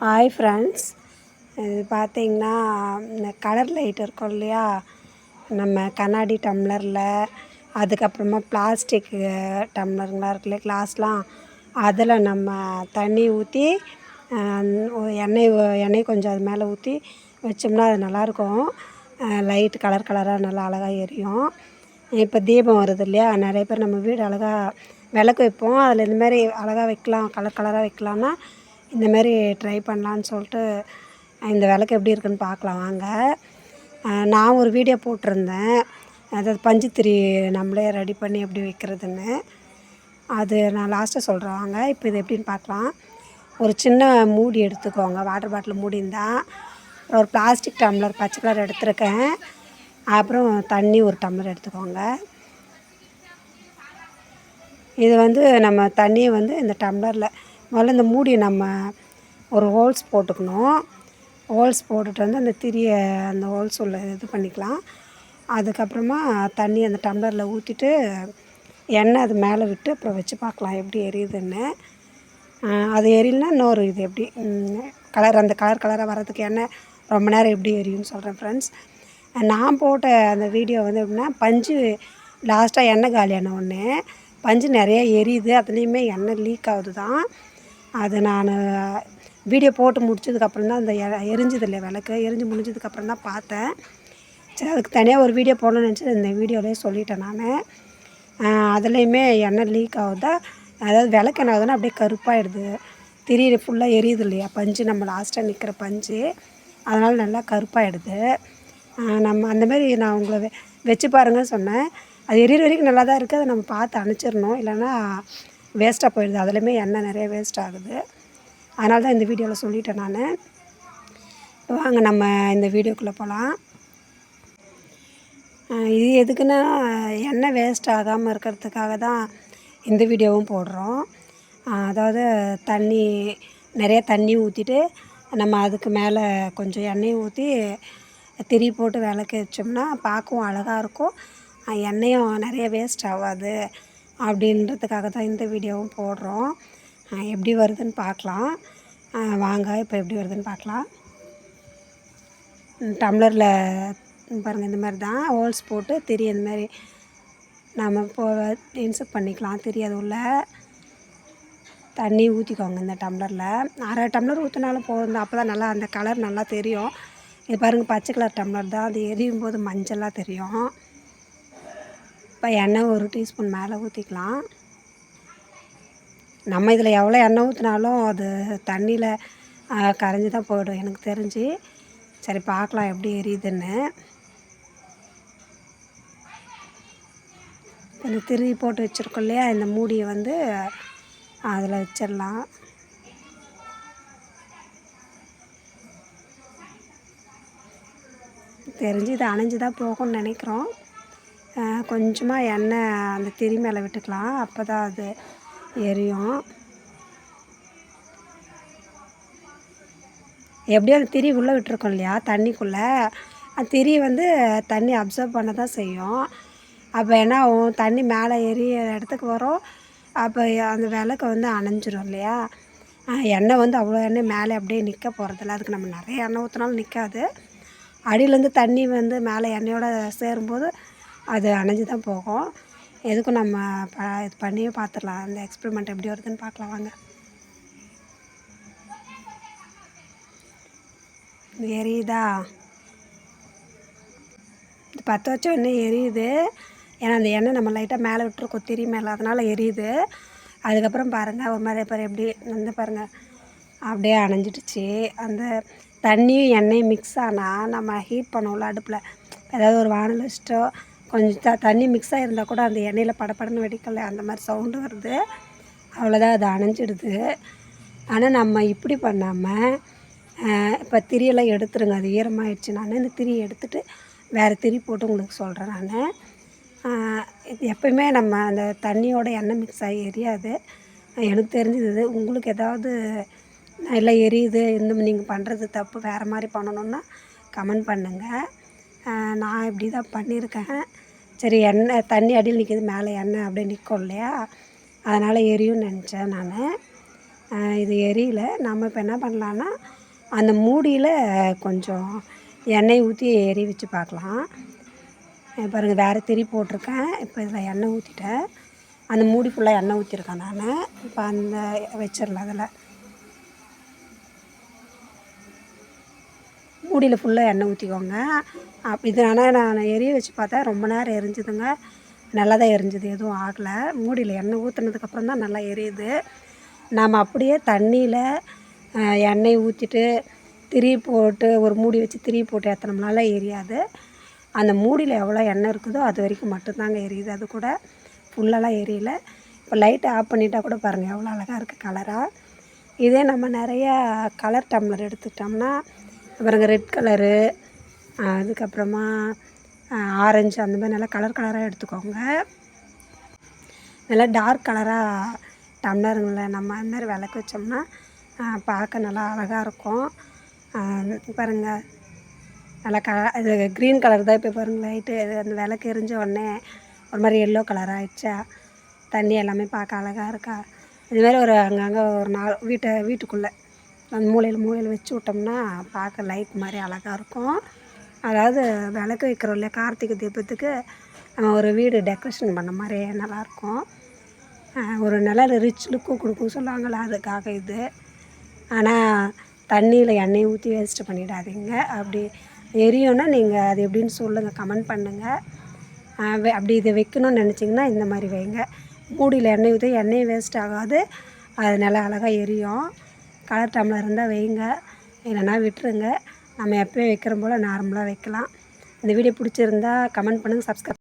Hi friends இது பார்த்தீங்கன்னா இந்த கலர் லைட் இருக்கும் இல்லையா? நம்ம கண்ணாடி டம்ளரில் அதுக்கப்புறமா பிளாஸ்டிக்கு டம்ளருங்களாம் இருக்குல்ல கிளாஸ்லாம் அதில் நம்ம தண்ணி ஊற்றி எண்ணெய் எண்ணெய் கொஞ்சம் அது மேலே ஊற்றி வச்சோம்னா அது நல்லாயிருக்கும். லைட் கலர் கலராக நல்லா அழகாக எரியும். இப்போ தீபம் வருது இல்லையா? நிறைய பேர் நம்ம வீடு அழகாக விளக்கு வைப்போம். அதில் இந்தமாரி அழகாக வைக்கலாம் கலர் கலராக வைக்கலாம்னா இந்த இந்தமாரி ட்ரை பண்ணலான்னு சொல்லிட்டு இந்த விளக்கு எப்படி இருக்குன்னு பார்க்கலாம் வாங்க. நான் ஒரு வீடியோ போட்டிருந்தேன். அதாவது பஞ்சுத்திரி நம்மளே ரெடி பண்ணி எப்படி வைக்கிறதுன்னு. அது நான் லாஸ்ட்டாக சொல்கிறேன் வாங்க. இப்போ இது எப்படின்னு பார்க்கலாம். ஒரு சின்ன மூடி எடுத்துக்கோங்க. வாட்டர் பாட்டில் மூடி இருந்தால் ஒரு பிளாஸ்டிக் டம்ளர் பச்சை கலர் எடுத்திருக்கேன். அப்புறம் தண்ணி ஒரு டம்ளர் எடுத்துக்கோங்க. இது வந்து நம்ம தண்ணியை வந்து இந்த டம்ளரில் முதல்ல இந்த மூடியை நம்ம ஒரு ஹோல்ஸ் போட்டுக்கணும். ஹோல்ஸ் போட்டுட்டு வந்து அந்த திரியை அந்த ஹோல்ஸ் உள்ள இது பண்ணிக்கலாம். அதுக்கப்புறமா தண்ணி அந்த டம்ளரில் ஊற்றிட்டு எண்ணெய் அது மேலே விட்டு அப்புறம் வச்சு பார்க்கலாம் எப்படி எரியுதுன்னு. அது எரியலனா இன்னொரு இது எப்படி கலர் அந்த கலர் கலராக வர்றதுக்கு எண்ணெய் ரொம்ப நேரம் எப்படி எரியும்னு சொல்கிறேன் ஃப்ரெண்ட்ஸ் நான் போட்ட அந்த வீடியோ வந்து எப்படின்னா பஞ்சு லாஸ்ட்டாக எண்ணெய் காலியான ஒன்று பஞ்சு நிறையா எரியுது அதுலேயுமே எண்ணெய் லீக் ஆகுது தான் அது நான் வீடியோ போட்டு முடிச்சதுக்கப்புறம் தான் அந்த எரிஞ்சது இல்லையா விளக்கு. எரிஞ்சு முடிஞ்சதுக்கப்புறம் தான் பார்த்தேன். சரி அதுக்கு தனியாக ஒரு வீடியோ போடணும்னு நினச்சி இந்த வீடியோலேயே சொல்லிட்டேன் நான். அதுலேயுமே எண்ணெய் லீக் ஆகுதா? அதாவது விளக்கு என்ன ஆகுதுன்னா அப்படியே கருப்பாயிடுது. திரியிற ஃபுல்லாக எரியுது இல்லையா? பஞ்சு நம்ம லாஸ்ட்டாக நிற்கிற பஞ்சு. அதனால் நல்லா கருப்பாயிடுது. நம்ம அந்தமாரி நான் உங்களை வெ வச்சு பாருங்கன்னு சொன்னேன். அது எரியிற வரைக்கும் நல்லா தான் இருக்குது அதை நம்ம பார்த்து அணைச்சிடணும். இல்லைன்னா வேஸ்ட்டாக போயிடுது. அதுலேயுமே எண்ணெய் நிறைய வேஸ்ட் ஆகுது. அதனால தான் இந்த வீடியோவில் சொல்லிட்டேன் நான். வாங்க நம்ம இந்த வீடியோக்குள்ளே போகலாம் இது எதுக்குன்னா எண்ணெய் வேஸ்ட் ஆகாமல் இருக்கிறதுக்காக தான் இந்த வீடியோவும் போடுறோம். அதாவது தண்ணி நிறைய தண்ணி ஊற்றிட்டு நம்ம அதுக்கு மேலே கொஞ்சம் எண்ணெயை ஊற்றி திரி போட்டு விளக்கு வச்சோம்னா பார்க்கவும் அழகாக இருக்கும். எண்ணெயும் நிறைய வேஸ்ட் ஆகாது. அப்படின்றதுக்காக தான் இந்த வீடியோவும் போடுறோம். எப்படி வருதுன்னு பார்க்கலாம். வாங்க இப்போ எப்படி வருதுன்னு பார்க்கலாம். டம்ளரில் பாருங்கள் இந்த மாதிரி தான். ஹோல்ஸ் போட்டு திரி இந்த மாதிரி. நம்ம இப்போ இன்சர்ட் பண்ணிக்கலாம் தெரியாது உள்ள. தண்ணி ஊற்றிக்கோங்க இந்த டம்ளரில். அரை டம்ளர் ஊற்றினாலும் போதும் அப்போ தான் நல்லா அந்த கலர் நல்லா தெரியும். இது பாருங்கள் பச்சை கலர் டம்ளர் தான். அது எரியும் போது மஞ்சளாக தெரியும். இப்போ எண்ணெய் ஒரு டீஸ்பூன் மேலே ஊற்றிக்கலாம். நம்ம இதில் எவ்வளோ எண்ணெய் ஊற்றினாலும் அது தண்ணியில் கரைஞ்சி தான் போயிடும் எனக்கு தெரிஞ்சு. சரி பார்க்கலாம் எப்படி எரியுதுன்னு. இந்த திருவி போட்டு வச்சுருக்கோம் இல்லையா? இந்த மூடியை வந்து அதில் வச்சிடலாம். தெரிஞ்சு இது அணைஞ்சு தான் போகும்னு நினைக்கிறோம். கொஞ்சமாக எண்ணெய் அந்த திரி மேலே விட்டுக்கலாம். அப்போ தான் அது எரியும். எப்படியும் அந்த திரி உள்ளே விட்டுருக்கோம் இல்லையா? தண்ணிக்குள்ளே. அந்த திரி வந்து தண்ணி அப்சர்வ் பண்ண தான் செய்யும். அப்போ என்ன ஆகும்? தண்ணி மேலே எரிய இடத்துக்கு வரும். அப்போ அந்த விளக்கு வந்து அணைஞ்சிரும் இல்லையா? எண்ணெய் வந்து அவ்வளோ எண்ணெய் மேலே அப்படியே நிற்க போகிறதில்ல அதுக்கு நம்ம நிறைய எண்ணெய் ஊற்றினாலும் நிற்காது அடியிலேருந்து தண்ணி வந்து மேலே எண்ணெயோடு சேரும்போது அது அணைஞ்சு தான் போகும். எதுக்கும் நம்ம ப இது பண்ணி பார்த்துடலாம் அந்த எக்ஸ்பெரிமெண்ட் எப்படி வருதுன்னு பார்க்கலாம் வாங்க. எரியுதா? இது பற்ற வச்ச ஒன்று எரியுது. ஏன்னா அந்த எண்ணெய் நம்ம லைட்டாக மேலே விட்டுருக்கோம் திரி மேலே அதனால் எரியுது. அதுக்கப்புறம் பாருங்கள் ஒரு மாதிரி பாரு எப்படி வந்து பாருங்கள் அப்படியே அணைஞ்சிடுச்சு. அந்த தண்ணியும் எண்ணெயும் மிக்ஸ் ஆனால் நம்ம ஹீட் பண்ணுவோம்ல அடுப்பில். ஏதாவது ஒரு வானல் வச்சிட்டோ கொஞ்சம் த தண்ணி மிக்ஸ் ஆகிருந்தால் கூட அந்த எண்ணெயில் படப்படன்னு வெடிக்கல. அந்த மாதிரி சவுண்டு வருது. அவ்வளோதான் அது அணைஞ்சிடுது. ஆனால் நம்ம இப்படி பண்ணாமல் இப்போ திரியெல்லாம் எடுத்துருங்க. அது ஈரமாகிடுச்சு நான் இந்த திரியை எடுத்துகிட்டு வேறு திரி போட்டு உங்களுக்கு சொல்கிறேன் நான். எப்போயுமே நம்ம அந்த தண்ணியோட எண்ணெய் மிக்ஸ் ஆகி எரியாது. எனக்கு தெரிஞ்சது உங்களுக்கு ஏதாவது நல்லா எரியுது. இந்த நீங்கள் பண்ணுறது தப்பு. வேறு மாதிரி பண்ணணுன்னா கமெண்ட் பண்ணுங்கள் நான் இப்படி தான் பண்ணியிருக்கேன். சரி எண்ணெய் தண்ணி அடியில் நிற்கிது மேலே எண்ணெய் அப்படியே நிற்கும் இல்லையா? அதனால் எரியும்னு நினச்சேன் நான். இது எரியல. நம்ம இப்போ என்ன பண்ணலான்னா அந்த மூடியில் கொஞ்சம் எண்ணெய் ஊற்றி எரி வச்சு பார்க்கலாம். பாருங்கள் வேறு திரி போட்டிருக்கேன். இப்போ இதில் எண்ணெய் ஊற்றிட்டேன் அந்த மூடி ஃபுல்லாக எண்ணெய் ஊற்றிருக்கேன் நான். இப்போ அந்த வச்சிடலாம் அதில். மூடியில் ஃபுல்லாக எண்ணெய் ஊற்றிக்கோங்க அப் இது ஆனால் நான் எரிய வச்சு பார்த்தா ரொம்ப நேரம் எரிஞ்சுதுங்க. நல்லா தான் எரிஞ்சுது. எதுவும் ஆகலை. மூடியில் எண்ணெய் ஊற்றுனதுக்கப்புறம் தான் நல்லா எரியுது. நாம் அப்படியே தண்ணியில் எண்ணெய் ஊற்றிட்டு திரி போட்டு ஒரு மூடி வச்சு திரி போட்டு ஏற்றினோம்னால எரியாது. அந்த மூடியில் எவ்வளோ எண்ணெய் இருக்குதோ அது வரைக்கும் மட்டும்தாங்க எரியுது. அது கூட ஃபுல்லெல்லாம் எரியல. இப்போ லைட்டை ஆஃப் பண்ணிட்டால் கூட பாருங்கள் எவ்வளோ அழகாக இருக்குது கலராக இதே நம்ம நிறையா கலர் டம்ளர் எடுத்துக்கிட்டோம்னா பாருங்கள் ரெட் கலரு அதுக்கப்புறமா ஆரஞ்சு அந்த மாதிரி நல்லா கலர் கலராக எடுத்துக்கோங்க. நல்லா டார்க் கலராக டம்ளருங்களை நம்ம அந்த மாதிரி விளக்கு வச்சோம்னா பார்க்க நல்லா அழகாக இருக்கும். பாருங்கள் நல்லா க இது க்ரீன் கலர் தான் இப்போ பாருங்கள் லைட்டு இது அந்த விளக்கு எரிஞ்ச உடனே ஒரு மாதிரி எல்லோ கலர் ஆகிடுச்சா தண்ணி எல்லாமே பார்க்க அழகாக இருக்கா? இதுமாதிரி ஒரு அங்கங்கே ஒரு நாள் வீட்டை வீட்டுக்குள்ளே அந்த மூலையில் மூலையில் வச்சு விட்டோம்னா பார்க்க லைட் மாதிரி அழகாக இருக்கும். அதாவது விளக்கு வைக்கிறோம் இல்லையா கார்த்திகை தீபத்துக்கு ஒரு வீடு டெக்கரேஷன் பண்ண மாதிரி நல்லாயிருக்கும் ஒரு நல்ல ரிச் லுக்கும் கொடுக்கும் சொல்லுவாங்களா அதுக்காக இது. ஆனால் தண்ணியில் எண்ணெய் ஊற்றி வேஸ்ட்டு பண்ணிடாதீங்க. அப்படி எரியும்னா நீங்கள் அது எப்படின்னு சொல்லுங்கள் கமெண்ட் பண்ணுங்கள் அப்படி இதை வைக்கணும்னு நினச்சிங்கன்னா இந்த மாதிரி வைங்க. மூடியில் எண்ணெய் ஊற்றி எண்ணெய் வேஸ்ட் ஆகாது. அது நல்லா அழகாக எரியும். கலர் டம்ளர் இருந்தால் வைங்க இல்லைன்னா விட்டுருங்க. நம்ம எப்போயும் வைக்கிற போல் நார்மலாக வைக்கலாம். இந்த வீடியோ பிடிச்சிருந்தா கமெண்ட் பண்ணுங்கள் சப்ஸ்கிரைப்